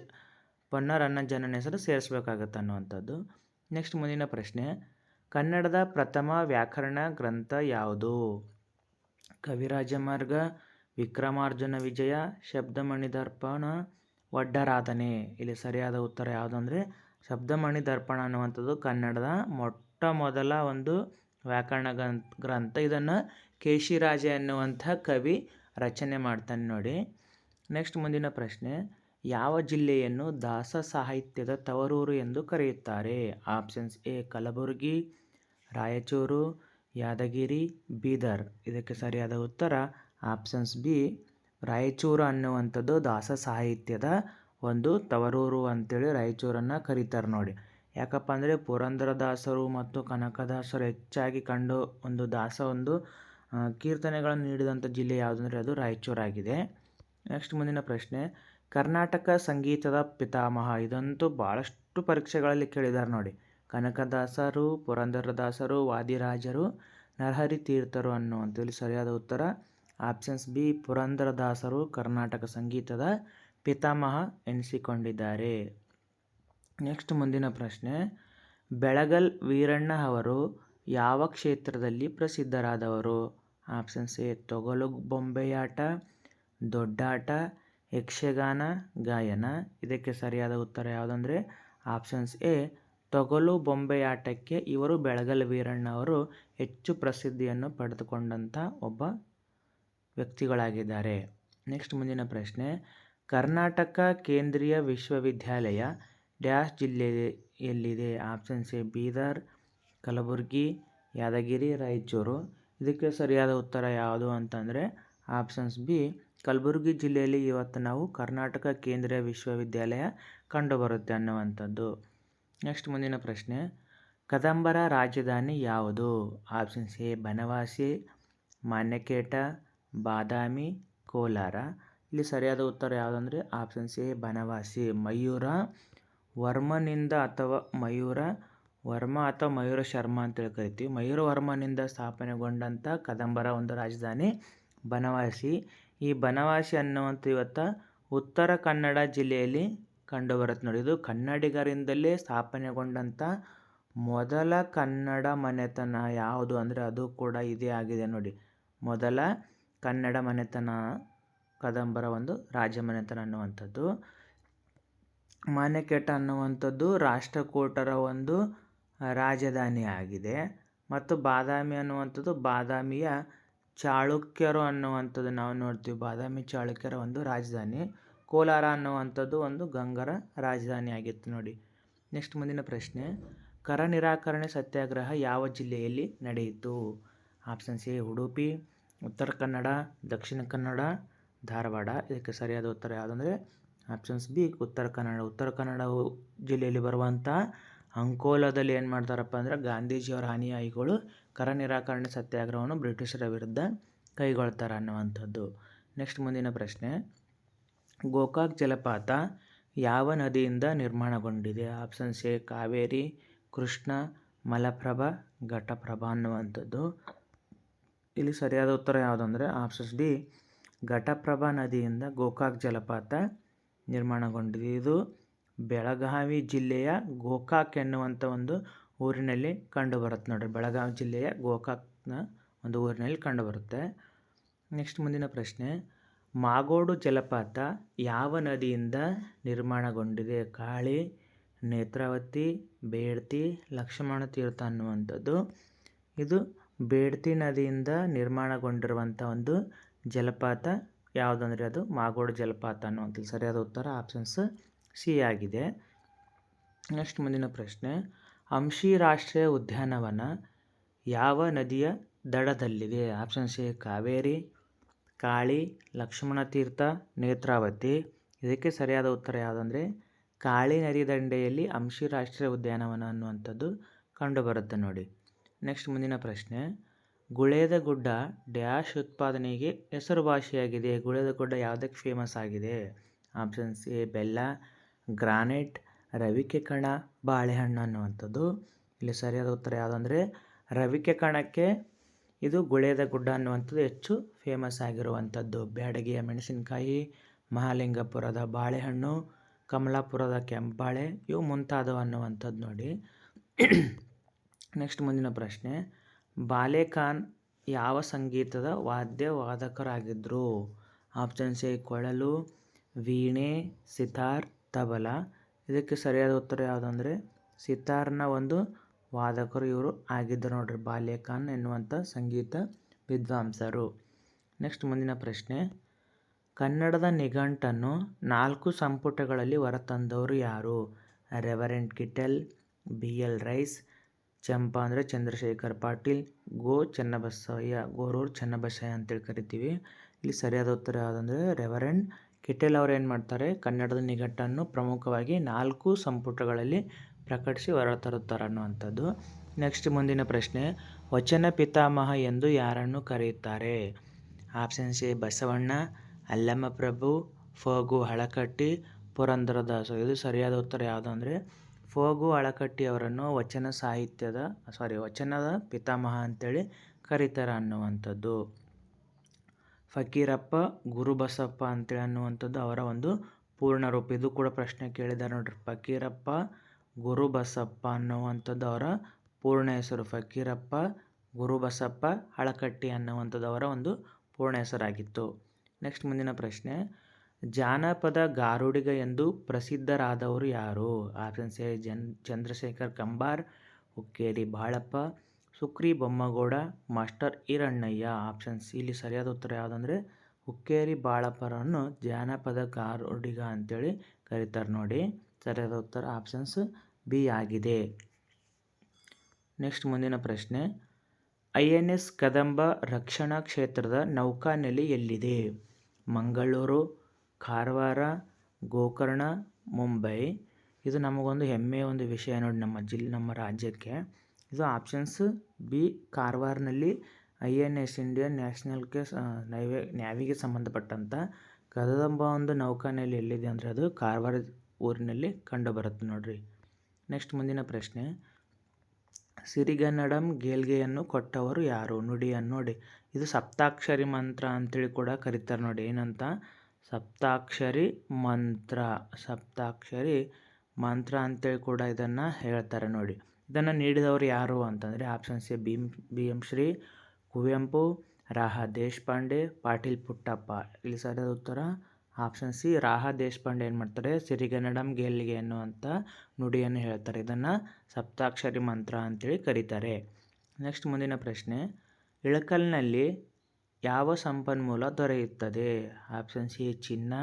ಪೊನ್ನ, ರನ್ನ, ಜನ್ನನ ಹೆಸರು ಸೇರಿಸ್ಬೇಕಾಗತ್ತೆ ಅನ್ನುವಂಥದ್ದು. ನೆಕ್ಸ್ಟ್ ಮುಂದಿನ ಪ್ರಶ್ನೆ, ಕನ್ನಡದ ಪ್ರಥಮ ವ್ಯಾಕರಣ ಗ್ರಂಥ ಯಾವುದು? ಕವಿರಾಜ ಮಾರ್ಗ ವಿಕ್ರಮಾರ್ಜುನ ವಿಜಯ ಶಬ್ದಮಣಿ ದರ್ಪಣ ವಡ್ಡರಾತನೆ ಇಲ್ಲಿ ಸರಿಯಾದ ಉತ್ತರ ಯಾವುದು ಅಂದರೆ ಶಬ್ದಮಣಿ ದರ್ಪಣ ಅನ್ನುವಂಥದ್ದು ಕನ್ನಡದ ಮೊಟ್ಟ ಮೊದಲ ಒಂದು ವ್ಯಾಕರಣ ಗ್ರಂಥ. ಇದನ್ನು ಕೇಶಿರಾಜ ಎನ್ನುವಂಥ ಕವಿ ರಚನೆ ಮಾಡ್ತಾನೆ ನೋಡಿ. ನೆಕ್ಸ್ಟ್ ಮುಂದಿನ ಪ್ರಶ್ನೆ, ಯಾವ ಜಿಲ್ಲೆಯನ್ನು ದಾಸ ಸಾಹಿತ್ಯದ ತವರೂರು ಎಂದು ಕರೆಯುತ್ತಾರೆ? Options A, Kalaburagi, Raichur, Yadgir, Bidar. ಇದಕ್ಕೆ ಸರಿಯಾದ ಉತ್ತರ ಆಪ್ಷನ್ಸ್ ಬಿ, ರಾಯಚೂರು ಅನ್ನುವಂಥದ್ದು ದಾಸ ಸಾಹಿತ್ಯದ ಒಂದು ತವರೂರು ಅಂತೇಳಿ ರಾಯಚೂರನ್ನು ಕರೀತಾರೆ ನೋಡಿ. ಯಾಕಪ್ಪ ಅಂದರೆ ಪುರಂದರದಾಸರು ಮತ್ತು ಕನಕದಾಸರು ಹೆಚ್ಚಾಗಿ ಕಂಡು ಒಂದು ದಾಸ ಒಂದು ಕೀರ್ತನೆಗಳನ್ನು ನೀಡಿದಂಥ ಜಿಲ್ಲೆ ಯಾವುದಂದರೆ ಅದು ರಾಯಚೂರಾಗಿದೆ ನೆಕ್ಸ್ಟ್ ಮುಂದಿನ ಪ್ರಶ್ನೆ, ಕರ್ನಾಟಕ ಸಂಗೀತದ ಪಿತಾಮಹ. ಇದಂತೂ ಭಾಳಷ್ಟು ಪರೀಕ್ಷೆಗಳಲ್ಲಿ ಕೇಳಿದ್ದಾರೆ ನೋಡಿ. ಕನಕದಾಸರು, ಪುರಂದರದಾಸರು, ವಾದಿರಾಜರು ನರಹರಿ ತೀರ್ಥರು ಅನ್ನುವಂಥೇಳಿ ಸರಿಯಾದ ಉತ್ತರ ಆಪ್ಷನ್ಸ್ ಬಿ, ಪುರಂದರದಾಸರು ಕರ್ನಾಟಕ ಸಂಗೀತದ ಪಿತಾಮಹ ಎನಿಸಿಕೊಂಡಿದ್ದಾರೆ. ನೆಕ್ಸ್ಟ್ ಮುಂದಿನ ಪ್ರಶ್ನೆ. ಬೆಳಗಲ್ ವೀರಣ್ಣ ಅವರು ಯಾವ ಕ್ಷೇತ್ರದಲ್ಲಿ ಪ್ರಸಿದ್ಧರಾದವರು? ಆಪ್ಷನ್ಸ್ ಎ ತೊಗಲು ಬೊಂಬೆಯಾಟ, ದೊಡ್ಡಾಟ, ಯಕ್ಷಗಾನ, ಗಾಯನ. ಇದಕ್ಕೆ ಸರಿಯಾದ ಉತ್ತರ ಯಾವುದಂದರೆ, ಆಪ್ಷನ್ಸ್ ಎ, ತೊಗಲು ಬೊಂಬೆಯಾಟಕ್ಕೆ ಇವರು ಬೆಳಗಲ್ ವೀರಣ್ಣ ಅವರು ಹೆಚ್ಚು ಪ್ರಸಿದ್ಧಿಯನ್ನು ಪಡೆದುಕೊಂಡಂಥ ಒಬ್ಬ ವ್ಯಕ್ತಿಗಳಾಗಿದ್ದಾರೆ. ನೆಕ್ಸ್ಟ್ ಮುಂದಿನ ಪ್ರಶ್ನೆ. ಕರ್ನಾಟಕ ಕೇಂದ್ರೀಯ ವಿಶ್ವವಿದ್ಯಾಲಯ dash ಜಿಲ್ಲೆಯಲ್ಲಿದೆ. Options A Bidar, Kalaburagi, Yadgir, Raichur. ಇದಕ್ಕೆ ಸರಿಯಾದ ಉತ್ತರ ಯಾವುದು ಅಂತಂದರೆ ಆಪ್ಷನ್ಸ್ ಬಿ, ಕಲಬುರಗಿ ಜಿಲ್ಲೆಯಲ್ಲಿ ಇವತ್ತು ನಾವು ಕರ್ನಾಟಕ ಕೇಂದ್ರೀಯ ವಿಶ್ವವಿದ್ಯಾಲಯ ಕಂಡುಬರುತ್ತೆ ಅನ್ನುವಂಥದ್ದು. ನೆಕ್ಸ್ಟ್ ಮುಂದಿನ ಪ್ರಶ್ನೆ. ಕದಂಬರ ರಾಜಧಾನಿ ಯಾವುದು? Options A Banavasi, Manyakheta Badami, Kolar. ಇಲ್ಲಿ ಸರಿಯಾದ ಉತ್ತರ ಯಾವುದಂದ್ರೆ ಆಪ್ಷನ್ ಸಿ, ಬನವಾಸಿ. ಮಯೂರ, ವರ್ಮನಿಂದ ಅಥವಾ ಮಯೂರ, ವರ್ಮ ಅಥವಾ ಮಯೂರ ಶರ್ಮ ಅಂತೇಳಿ ಕರಿತೀವಿ. ಮಯೂರ, ವರ್ಮನಿಂದ ಸ್ಥಾಪನೆಗೊಂಡಂಥ ಕದಂಬರ ಒಂದು ರಾಜಧಾನಿ ಬನವಾಸಿ. ಈ ಬನವಾಸಿ ಅನ್ನುವಂಥ ಇವತ್ತು ಉತ್ತರ ಕನ್ನಡ ಜಿಲ್ಲೆಯಲ್ಲಿ ಕಂಡುಬರುತ್ತೆ ನೋಡಿ. ಇದು ಕನ್ನಡಿಗರಿಂದಲೇ ಸ್ಥಾಪನೆಗೊಂಡಂಥ ಮೊದಲ ಕನ್ನಡ ಮನೆತನ ಯಾವುದು ಅಂದರೆ ಅದು ಕೂಡ ಇದೇ ಆಗಿದೆ ನೋಡಿ. ಮೊದಲ ಕನ್ನಡ ಮನೆತನ ಕದಂಬರ ಒಂದು ರಾಜ ಮನೆತನ ಅನ್ನುವಂಥದ್ದು. ಮಾನ್ಯಕೇಟ ಅನ್ನುವಂಥದ್ದು ರಾಷ್ಟ್ರಕೂಟರ ಒಂದು ರಾಜಧಾನಿ ಆಗಿದೆ ಮತ್ತು ಬಾದಾಮಿ ಅನ್ನುವಂಥದ್ದು ಬಾದಾಮಿಯ ಚಾಳುಕ್ಯರು ಅನ್ನುವಂಥದ್ದು ನಾವು ನೋಡ್ತೀವಿ. ಬಾದಾಮಿ ಚಾಳುಕ್ಯರ ಒಂದು ರಾಜಧಾನಿ. ಕೋಲಾರ ಅನ್ನುವಂಥದ್ದು ಒಂದು ಗಂಗರ ರಾಜಧಾನಿ ಆಗಿತ್ತು ನೋಡಿ. ನೆಕ್ಸ್ಟ್ ಮುಂದಿನ ಪ್ರಶ್ನೆ. ಕರ ನಿರಾಕರಣೆ ಸತ್ಯಾಗ್ರಹ ಯಾವ ಜಿಲ್ಲೆಯಲ್ಲಿ ನಡೆಯಿತು? Options A Udupi. ಉತ್ತರ ಕನ್ನಡ, ದಕ್ಷಿಣ ಕನ್ನಡ, ಧಾರವಾಡ. ಇದಕ್ಕೆ ಸರಿಯಾದ ಉತ್ತರ ಯಾವುದಂದರೆ ಆಪ್ಷನ್ಸ್ ಬಿ ಉತ್ತರ ಕನ್ನಡ. ಉತ್ತರ ಕನ್ನಡ ಜಿಲ್ಲೆಯಲ್ಲಿ ಬರುವಂಥ ಅಂಕೋಲಾದಲ್ಲಿ ಏನು ಮಾಡ್ತಾರಪ್ಪ ಅಂದರೆ ಗಾಂಧೀಜಿಯವರ ಅನುಯಾಯಿಗಳು ಕರ ನಿರಾಕರಣೆ ಸತ್ಯಾಗ್ರಹವನ್ನು ಬ್ರಿಟಿಷರ ವಿರುದ್ಧ ಕೈಗೊಳ್ತಾರೆ ಅನ್ನುವಂಥದ್ದು. ನೆಕ್ಸ್ಟ್ ಮುಂದಿನ ಪ್ರಶ್ನೆ. ಗೋಕಾಕ್ ಜಲಪಾತ ಯಾವ ನದಿಯಿಂದ ನಿರ್ಮಾಣಗೊಂಡಿದೆ? ಆಪ್ಷನ್ಸ್ ಎ ಕಾವೇರಿ, ಕೃಷ್ಣ, ಮಲಪ್ರಭಾ, ಘಟಪ್ರಭಾ ಅನ್ನುವಂಥದ್ದು. ಇಲ್ಲಿ ಸರಿಯಾದ ಉತ್ತರ ಯಾವುದು ಅಂದರೆ ಆಪ್ಷನ್ಸ್ ಡಿ ಘಟಪ್ರಭಾ ನದಿಯಿಂದ ಗೋಕಾಕ್ ಜಲಪಾತ ನಿರ್ಮಾಣಗೊಂಡಿದೆ. ಇದು ಬೆಳಗಾವಿ ಜಿಲ್ಲೆಯ ಗೋಕಾಕ್ ಎನ್ನುವಂಥ ಒಂದು ಊರಿನಲ್ಲಿ ಕಂಡುಬರುತ್ತೆ ನೋಡಿರಿ. ಬೆಳಗಾವಿ ಜಿಲ್ಲೆಯ ಗೋಕಾಕ್ನ ಒಂದು ಊರಿನಲ್ಲಿ ಕಂಡುಬರುತ್ತೆ. ನೆಕ್ಸ್ಟ್ ಮುಂದಿನ ಪ್ರಶ್ನೆ, ಮಾಗೋಡು ಜಲಪಾತ ಯಾವ ನದಿಯಿಂದ ನಿರ್ಮಾಣಗೊಂಡಿದೆ? ಕಾಳಿ, ನೇತ್ರಾವತಿ, ಬೇಡ್ತಿ, ಲಕ್ಷ್ಮಣ ತೀರ್ಥ ಅನ್ನುವಂಥದ್ದು. ಇದು ಬೇಡ್ತಿ ನದಿಯಿಂದ ನಿರ್ಮಾಣಗೊಂಡಿರುವಂಥ ಒಂದು ಜಲಪಾತ ಯಾವುದಂದರೆ ಅದು ಮಾಗೋಡು ಜಲಪಾತ ಅನ್ನುವಂಥದ್ದು. ಸರಿಯಾದ ಉತ್ತರ ಆಪ್ಷನ್ಸ್ ಸಿ ಆಗಿದೆ. ನೆಕ್ಸ್ಟ್ ಮುಂದಿನ ಪ್ರಶ್ನೆ. ಅಂಶಿ ರಾಷ್ಟ್ರೀಯ ಉದ್ಯಾನವನ ಯಾವ ನದಿಯ ದಡದಲ್ಲಿದೆ? Options C Kaveri, Kali, Lakshmana Tirtha, Netravati. ಇದಕ್ಕೆ ಸರಿಯಾದ ಉತ್ತರ ಯಾವುದಂದರೆ ಕಾಳಿ ನದಿ ದಂಡೆಯಲ್ಲಿ ಅಂಶಿ ರಾಷ್ಟ್ರೀಯ ಉದ್ಯಾನವನ ಅನ್ನುವಂಥದ್ದು ಕಂಡುಬರುತ್ತೆ ನೋಡಿ. ನೆಕ್ಸ್ಟ್ ಮುಂದಿನ ಪ್ರಶ್ನೆ. ಗುಳೇದ ಗುಡ್ಡ ಡ್ಯಾಶ್ ಉತ್ಪಾದನೆಗೆ ಹೆಸರುವಾಸಿಯಾಗಿದೆ ಗುಳೇದ ಗುಡ್ಡ ಯಾವುದಕ್ಕೆ ಫೇಮಸ್ ಆಗಿದೆ? ಆಪ್ಷನ್ಸ್ ಎ ಬೆಲ್ಲ, ಗ್ರಾನೈಟ್, ರವಿಕೆ ಕಣ, ಬಾಳೆಹಣ್ಣು ಅನ್ನುವಂಥದ್ದು. ಇಲ್ಲಿ ಸರಿಯಾದ ಉತ್ತರ ಯಾವುದಂದರೆ ರವಿಕೆ ಕಣಕ್ಕೆ ಇದು ಗುಳೇದ ಗುಡ್ಡ ಅನ್ನುವಂಥದ್ದು ಹೆಚ್ಚು ಫೇಮಸ್ ಆಗಿರುವಂಥದ್ದು. ಬ್ಯಾಡಗಿಯ ಮೆಣಸಿನಕಾಯಿ, ಮಹಾಲಿಂಗಪುರದ ಬಾಳೆಹಣ್ಣು, ಕಮಲಾಪುರದ ಕೆಂಪಾಳೆ, ಇವು ಮುಂತಾದವು ಅನ್ನುವಂಥದ್ದು ನೋಡಿ. ನೆಕ್ಸ್ಟ್ ಮುಂದಿನ ಪ್ರಶ್ನೆ. ಬಾಲೆಖಾನ್ ಯಾವ ಸಂಗೀತದ ವಾದ್ಯ ವಾದಕರಾಗಿದ್ದರು ಆಪ್ಷನ್ ಸಿ, ಕೊಳಲು, ವೀಣೆ, ಸಿತಾರ್, ತಬಲ. ಇದಕ್ಕೆ ಸರಿಯಾದ ಉತ್ತರ ಯಾವುದಂದರೆ, ಸಿತಾರ್ನ ಒಂದು ವಾದಕರು ಇವರು ಆಗಿದ್ದರು ನೋಡ್ರಿ ಬಾಲ್ಯ ಖಾನ್ ಎನ್ನುವಂಥ ಸಂಗೀತ ವಿದ್ವಾಂಸರು. ನೆಕ್ಸ್ಟ್ ಮುಂದಿನ ಪ್ರಶ್ನೆ. ಕನ್ನಡದ ನಿಘಂಟನ್ನು ನಾಲ್ಕು ಸಂಪುಟಗಳಲ್ಲಿ ಹೊರತಂದವರು ಯಾರು? Reverend Kittel, B L Rice Champa ಅಂದರೆ ಚಂದ್ರಶೇಖರ್ ಪಾಟೀಲ್, ಗೋ ಚೆನ್ನಬಸವಯ್ಯ ಗೋರೂರು ಚೆನ್ನಬಸಯ್ಯ ಅಂತೇಳಿ ಕರಿತೀವಿ. ಇಲ್ಲಿ ಸರಿಯಾದ ಉತ್ತರ ಯಾವುದಂದರೆ ರೆವರೆಂಡ್ ಕಿಟೆಲ್ ಅವರು ಏನು ಮಾಡ್ತಾರೆ, ಕನ್ನಡದ ನಿಘಂಟನ್ನು ಪ್ರಮುಖವಾಗಿ ನಾಲ್ಕು ಸಂಪುಟಗಳಲ್ಲಿ ಪ್ರಕಟಿಸಿ ಹೊರತರುತ್ತಾರೆ ಅನ್ನುವಂಥದ್ದು. ನೆಕ್ಸ್ಟ್ ಮುಂದಿನ ಪ್ರಶ್ನೆ, ವಚನ ಪಿತಾಮಹ ಎಂದು ಯಾರನ್ನು ಕರೆಯುತ್ತಾರೆ? ಆಪ್ಷನ್ ಸಿ ಬಸವಣ್ಣ ಅಲ್ಲಮ್ಮ ಪ್ರಭು ಫಗು ಹಳಕಟ್ಟಿ, ಪುರಂದರದಾಸ. ಇದು ಸರಿಯಾದ ಉತ್ತರ ಯಾವುದು ಅಂದರೆ ಫಗು ಅಳಕಟ್ಟಿ ಅವರನ್ನು ವಚನ ಸಾಹಿತ್ಯದ ಸಾರಿ ವಚನದ ಪಿತಾಮಹ ಅಂತೇಳಿ ಕರೀತಾರೆ ಅನ್ನುವಂಥದ್ದು. ಫಕೀರಪ್ಪ, ಗುರುಬಸಪ್ಪ ಅಂತೇಳಿ ಅನ್ನುವಂಥದ್ದು ಅವರ ಒಂದು ಪೂರ್ಣ ರೂಪ. ಇದು ಕೂಡ ಪ್ರಶ್ನೆ ಕೇಳಿದ್ದಾರೆ ನೋಡ್ರಿ. ಫಕೀರಪ್ಪ, ಗುರುಬಸಪ್ಪ ಅನ್ನುವಂಥದ್ದು ಅವರ ಪೂರ್ಣ ಹೆಸರು. ಫಕೀರಪ್ಪ, ಗುರುಬಸಪ್ಪ, ಅಳಕಟ್ಟಿ ಅನ್ನುವಂಥದ್ದು ಅವರ ಒಂದು ಪೂರ್ಣ ಹೆಸರಾಗಿತ್ತು. ನೆಕ್ಸ್ಟ್ ಮುಂದಿನ ಪ್ರಶ್ನೆ ಜಾನಪದ ಗಾರುಡಿಗ ಎಂದು ಪ್ರಸಿದ್ಧರಾದವರು ಯಾರು? Option C, Jan, Chandrashekhar Kambar, Hukkeri Balappa, Sukri Bommagowda, master Erannaiah. Option C, ಇಲ್ಲಿ ಸರಿಯಾದ ಉತ್ತರ ಯಾವುದಂದರೆ ಹುಕ್ಕೇರಿ ಬಾಳಪ್ಪರನ್ನು ಜಾನಪದ ಗಾರುಡಿಗ ಅಂತೇಳಿ ಕರೀತಾರೆ ನೋಡಿ. ಸರಿಯಾದ ಉತ್ತರ ಆಪ್ಷನ್ಸ್ ಬಿ ಆಗಿದೆ. ನೆಕ್ಸ್ಟ್ ಮುಂದಿನ ಪ್ರಶ್ನೆ. ಐ ಎನ್ ಎಸ್ ಕದಂಬ ರಕ್ಷಣಾ ಕ್ಷೇತ್ರದ ನೌಕಾನೆಲೆ ಎಲ್ಲಿದೆ? ಮಂಗಳೂರು ಕಾರವಾರ, ಗೋಕರ್ಣ, ಮುಂಬೈ. ಇದು ನಮಗೊಂದು ಹೆಮ್ಮೆಯ ಒಂದು ವಿಷಯ ನೋಡಿ ನಮ್ಮ ಜಿಲ್ಲೆ ನಮ್ಮ ರಾಜ್ಯಕ್ಕೆ. ಇದು ಆಪ್ಷನ್ಸ್ ಬಿ ಕಾರವಾರನಲ್ಲಿ ಐ ಎನ್ ಎಸ್ ಇಂಡಿಯನ್ ನ್ಯಾಷನಲ್ಗೆ ನೈವೆ ನ್ಯಾವಿಗೆ ಸಂಬಂಧಪಟ್ಟಂಥ ಕದಂಬ ಒಂದು ನೌಕಾನೆಯಲ್ಲಿ ಎಲ್ಲಿದೆ ಅಂದರೆ ಅದು ಕಾರವಾರ ಊರಿನಲ್ಲಿ ಕಂಡುಬರುತ್ತೆ ನೋಡಿರಿ. ನೆಕ್ಸ್ಟ್ ಮುಂದಿನ ಪ್ರಶ್ನೆ. ಸಿರಿಗನ್ನಡಂ ಗೇಲ್ಗೆಯನ್ನು ಕೊಟ್ಟವರು ಯಾರು? ನುಡಿಯನ್ನು ನೋಡಿ. ಇದು ಸಪ್ತಾಕ್ಷರಿ ಮಂತ್ರ ಅಂತೇಳಿ ಕೂಡ ಕರೀತಾರೆ ನೋಡಿ. ಏನಂತ? ಸಪ್ತಾಕ್ಷರಿ ಮಂತ್ರ. ಸಪ್ತಾಕ್ಷರಿ ಮಂತ್ರ ಅಂತೇಳಿ ಕೂಡ ಇದನ್ನು ಹೇಳ್ತಾರೆ ನೋಡಿ. ಇದನ್ನು ನೀಡಿದವರು ಯಾರು ಅಂತಂದರೆ option C B B M Shri Kuvempu, ರಾಹ Deshpande, Patil Puttappa. ಇಲ್ಲಿ ಸರಿಯಾದ ಉತ್ತರ ಆಪ್ಷನ್ ಸಿ ರಾಹ ದೇಶಪಾಂಡೆ ಏನು ಮಾಡ್ತಾರೆ? ಸಿರಿಗನ್ನಡಂ ಗೆಲ್ಲಿಗೆ ಅನ್ನುವಂಥ ನುಡಿಯನ್ನು ಹೇಳ್ತಾರೆ. ಇದನ್ನು ಸಪ್ತಾಕ್ಷರಿ ಮಂತ್ರ ಅಂತೇಳಿ ಕರೀತಾರೆ. ನೆಕ್ಸ್ಟ್ ಮುಂದಿನ ಪ್ರಶ್ನೆ, ಇಳಕಲ್ನಲ್ಲಿ ಯಾವ ಸಂಪನ್ಮೂಲ ದೊರೆಯುತ್ತದೆ? ಆಪ್ಷನ್ ಸಿ, ಚಿನ್ನ,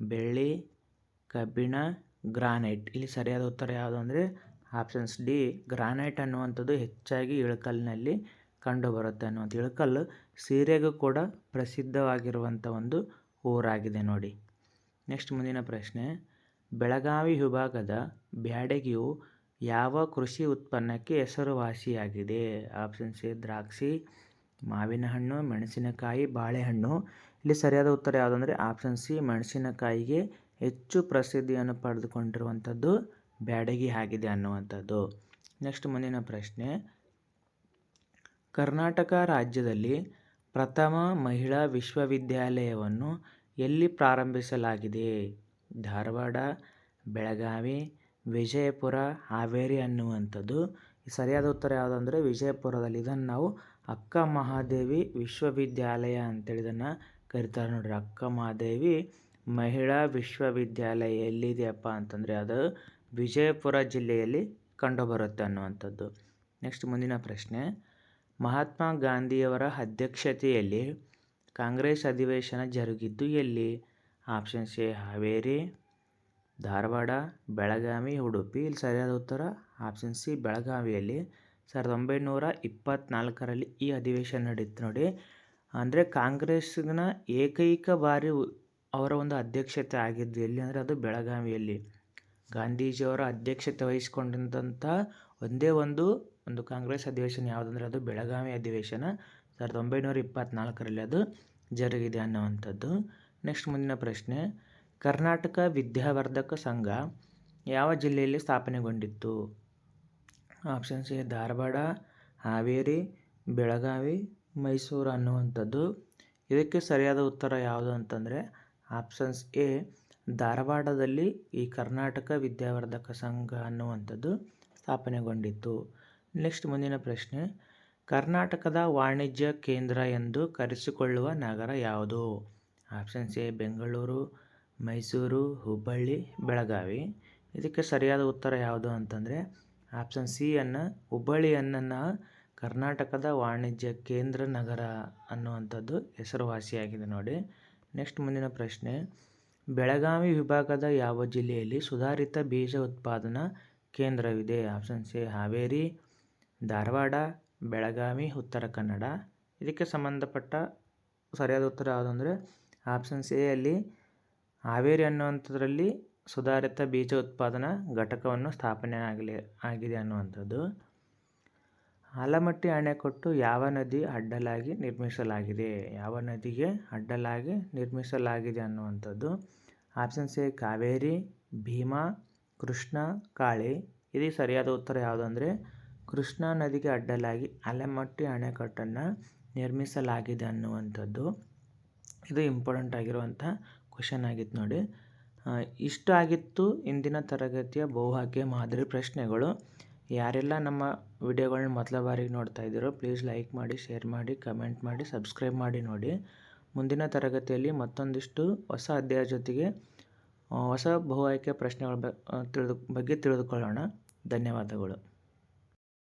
ಬೆಳ್ಳಿ, ಕಬ್ಬಿಣ, ಗ್ರಾನೈಟ್. ಇಲ್ಲಿ ಸರಿಯಾದ ಉತ್ತರ ಯಾವುದು ಅಂದರೆ ಆಪ್ಷನ್ಸ್ ಡಿ, ಗ್ರಾನೈಟ್ ಅನ್ನುವಂಥದ್ದು ಹೆಚ್ಚಾಗಿ ಇಳಕಲ್ನಲ್ಲಿ ಕಂಡುಬರುತ್ತೆ ಅನ್ನುವಂಥ ಇಳಕಲ್ಲು ಸೀರೆಗೂ ಕೂಡ ಪ್ರಸಿದ್ಧವಾಗಿರುವಂಥ ಒಂದು ಊರಾಗಿದೆ ನೋಡಿ. ನೆಕ್ಸ್ಟ್ ಮುಂದಿನ ಪ್ರಶ್ನೆ. ಬೆಳಗಾವಿ ವಿಭಾಗದ ಬ್ಯಾಡಗಿಯು ಯಾವ ಕೃಷಿ ಉತ್ಪನ್ನಕ್ಕೆ ಹೆಸರುವಾಸಿಯಾಗಿದೆ? ಆಪ್ಷನ್ ಸಿ, ದ್ರಾಕ್ಷಿ ಮಾವಿನ ಹಣ್ಣು ಮೆಣಸಿನಕಾಯಿ, ಬಾಳೆಹಣ್ಣು. ಇಲ್ಲಿ ಸರಿಯಾದ ಉತ್ತರ ಯಾವುದಂದರೆ ಆಪ್ಷನ್ ಸಿ ಮೆಣಸಿನಕಾಯಿಗೆ ಹೆಚ್ಚು ಪ್ರಸಿದ್ಧಿಯನ್ನು ಪಡೆದುಕೊಂಡಿರುವಂಥದ್ದು ಬ್ಯಾಡಗಿ ಆಗಿದೆ ಅನ್ನುವಂಥದ್ದು. ನೆಕ್ಸ್ಟ್ ಮುಂದಿನ ಪ್ರಶ್ನೆ. ಕರ್ನಾಟಕ ರಾಜ್ಯದಲ್ಲಿ ಪ್ರಥಮ ಮಹಿಳಾ ವಿಶ್ವವಿದ್ಯಾಲಯವನ್ನು ಎಲ್ಲಿ ಪ್ರಾರಂಭಿಸಲಾಗಿದೆ? ಧಾರವಾಡ, ಬೆಳಗಾವಿ, ವಿಜಯಪುರ, ಹಾವೇರಿ ಅನ್ನುವಂಥದ್ದು. ಸರಿಯಾದ ಉತ್ತರ ಯಾವುದಂದರೆ ವಿಜಯಪುರದಲ್ಲಿ ಇದನ್ನು ನಾವು ಅಕ್ಕ ಮಹಾದೇವಿ ವಿಶ್ವವಿದ್ಯಾಲಯ ಅಂತೇಳಿ ಕರಿತಾರೆ ನೋಡ್ರಿ. ಅಕ್ಕ ಮಹಾದೇವಿ ಮಹಿಳಾ ವಿಶ್ವವಿದ್ಯಾಲಯ ಎಲ್ಲಿದೆಯಪ್ಪ ಅಂತಂದರೆ ಅದು ವಿಜಯಪುರ ಜಿಲ್ಲೆಯಲ್ಲಿ ಕಂಡುಬರುತ್ತೆ ಅನ್ನುವಂಥದ್ದು. ನೆಕ್ಸ್ಟ್ ಮುಂದಿನ ಪ್ರಶ್ನೆ. ಮಹಾತ್ಮ ಗಾಂಧಿಯವರ ಅಧ್ಯಕ್ಷತೆಯಲ್ಲಿ ಕಾಂಗ್ರೆಸ್ ಅಧಿವೇಶನ ಜರುಗಿದ್ದು ಎಲ್ಲಿ? Option C Haveri, Dharwad, Belagavi, Udupi. ಇಲ್ಲಿ ಸರಿಯಾದ ಉತ್ತರ? ಆಪ್ಷನ್ ಸಿ ಬೆಳಗಾವಿಯಲ್ಲಿ. ಸಾವಿರದ ಒಂಬೈನೂರ ಇಪ್ಪತ್ತ್ನಾಲ್ಕರಲ್ಲಿ ಈ ಅಧಿವೇಶನ ನಡೀತು ನೋಡಿ. ಅಂದರೆ ಕಾಂಗ್ರೆಸ್ನ ಏಕೈಕ ಬಾರಿ ಅವರ ಒಂದು ಅಧ್ಯಕ್ಷತೆ ಆಗಿದ್ದು ಎಲ್ಲಿ ಅಂದರೆ ಅದು ಬೆಳಗಾವಿಯಲ್ಲಿ. ಗಾಂಧೀಜಿಯವರ ಅಧ್ಯಕ್ಷತೆ ವಹಿಸಿಕೊಂಡಿದ್ದಂಥ ಒಂದೇ ಒಂದು ಒಂದು ಕಾಂಗ್ರೆಸ್ ಅಧಿವೇಶನ ಯಾವುದಂದ್ರೆ ಅದು ಬೆಳಗಾವಿ ಅಧಿವೇಶನ ಸಾವಿರದ ಒಂಬೈನೂರ ಇಪ್ಪತ್ತ್ನಾಲ್ಕರಲ್ಲಿ ಅದು ಜರುಗಿದೆ ಅನ್ನುವಂಥದ್ದು. ನೆಕ್ಸ್ಟ್ ಮುಂದಿನ ಪ್ರಶ್ನೆ. ಕರ್ನಾಟಕ ವಿದ್ಯಾವರ್ಧಕ ಸಂಘ ಯಾವ ಜಿಲ್ಲೆಯಲ್ಲಿ ಸ್ಥಾಪನೆಗೊಂಡಿತ್ತು? ಆಪ್ಷನ್ ಸಿ ಧಾರವಾಡ, ಹಾವೇರಿ, ಬೆಳಗಾವಿ, ಮೈಸೂರು ಅನ್ನುವಂಥದ್ದು. ಇದಕ್ಕೆ ಸರಿಯಾದ ಉತ್ತರ ಯಾವುದು ಅಂತಂದರೆ ಆಪ್ಷನ್ಸ್ ಎ ಧಾರವಾಡದಲ್ಲಿ ಈ ಕರ್ನಾಟಕ ವಿದ್ಯಾವರ್ಧಕ ಸಂಘ ಅನ್ನುವಂಥದ್ದು ಸ್ಥಾಪನೆಗೊಂಡಿತ್ತು. ನೆಕ್ಸ್ಟ್ ಮುಂದಿನ ಪ್ರಶ್ನೆ, ಕರ್ನಾಟಕದ ವಾಣಿಜ್ಯ ಕೇಂದ್ರ ಎಂದು ಕರೆಸಿಕೊಳ್ಳುವ ನಗರ ಯಾವುದು? Options A Bengaluru, Mysuru, Hubballi, Belagavi. ಇದಕ್ಕೆ ಸರಿಯಾದ ಉತ್ತರ ಯಾವುದು ಅಂತಂದರೆ ಆಪ್ಷನ್ ಸಿ ಅನ್ನ ಹುಬ್ಬಳ್ಳಿ ಅನ್ನ ಕರ್ನಾಟಕದ ವಾಣಿಜ್ಯ ಕೇಂದ್ರ ನಗರ ಅನ್ನುವಂಥದ್ದು ಹೆಸರುವಾಸಿಯಾಗಿದೆ ನೋಡಿ. ನೆಕ್ಸ್ಟ್ ಮುಂದಿನ ಪ್ರಶ್ನೆ. ಬೆಳಗಾವಿ ವಿಭಾಗದ ಯಾವ ಜಿಲ್ಲೆಯಲ್ಲಿ ಸುಧಾರಿತ ಬೀಜ ಉತ್ಪಾದನಾ ಕೇಂದ್ರವಿದೆ? Option C Haveri, Dharwad, Belagavi, Uttara Kannada. ಇದಕ್ಕೆ ಸಂಬಂಧಪಟ್ಟ ಸರಿಯಾದ ಉತ್ತರ ಯಾವುದು ಅಂದರೆ ಆಪ್ಷನ್ ಸಿ ಅಲ್ಲಿ ಹಾವೇರಿ ಅನ್ನುವಂಥದ್ರಲ್ಲಿ ಸುಧಾರಿತ ಬೀಜ ಉತ್ಪಾದನಾ ಘಟಕವನ್ನು ಸ್ಥಾಪನೆ ಆಗಲಿ, ಆಗಿದೆ ಅನ್ನುವಂಥದ್ದು. ಆಲಮಟ್ಟಿ ಅಣೆಕಟ್ಟು ಯಾವ ನದಿ ಅಡ್ಡಲಾಗಿ ನಿರ್ಮಿಸಲಾಗಿದೆ? ಯಾವ ನದಿಗೆ ಅಡ್ಡಲಾಗಿ ನಿರ್ಮಿಸಲಾಗಿದೆ ಅನ್ನುವಂಥದ್ದು. Option C, Kaveri, Bhima, Krishna, Kali. ಇದಕ್ಕೆ ಸರಿಯಾದ ಉತ್ತರ ಯಾವುದು ಅಂದರೆ, ಕೃಷ್ಣಾ ನದಿಗೆ ಅಡ್ಡಲಾಗಿ ಆಲಮಟ್ಟಿ ಅಣೆಕಟ್ಟನ್ನು ನಿರ್ಮಿಸಲಾಗಿದೆ ಅನ್ನುವಂಥದ್ದು. ಇದು ಇಂಪಾರ್ಟೆಂಟ್ ಆಗಿರುವಂಥ ಕ್ವಶನ್ ಆಗಿತ್ತು ನೋಡಿ. ಇಷ್ಟು ಆಗಿತ್ತು ಇಂದಿನ ತರಗತಿಯ ಬಹುಆಯ್ಕೆ ಮಾದರಿ ಪ್ರಶ್ನೆಗಳು. ಯಾರೆಲ್ಲ ನಮ್ಮ ವಿಡಿಯೋಗಳನ್ನ ಮೊದಲ ಬಾರಿಗೆ ನೋಡ್ತಾ ಇದ್ದೀರೋ ಪ್ಲೀಸ್ ಲೈಕ್ ಮಾಡಿ ಶೇರ್ ಮಾಡಿ ಕಮೆಂಟ್ ಮಾಡಿ ಸಬ್ಸ್ಕ್ರೈಬ್ ಮಾಡಿ ನೋಡಿ. ಮುಂದಿನ ತರಗತಿಯಲ್ಲಿ ಮತ್ತೊಂದಿಷ್ಟು ಹೊಸ ಅಧ್ಯಾಯ ಜೊತೆಗೆ ಹೊಸ ಬಹು ಆಯ್ಕೆ ಪ್ರಶ್ನೆಗಳ ಬಗ್ಗೆ ತಿಳಿದುಕೊಳ್ಳೋಣ. ಧನ್ಯವಾದಗಳು.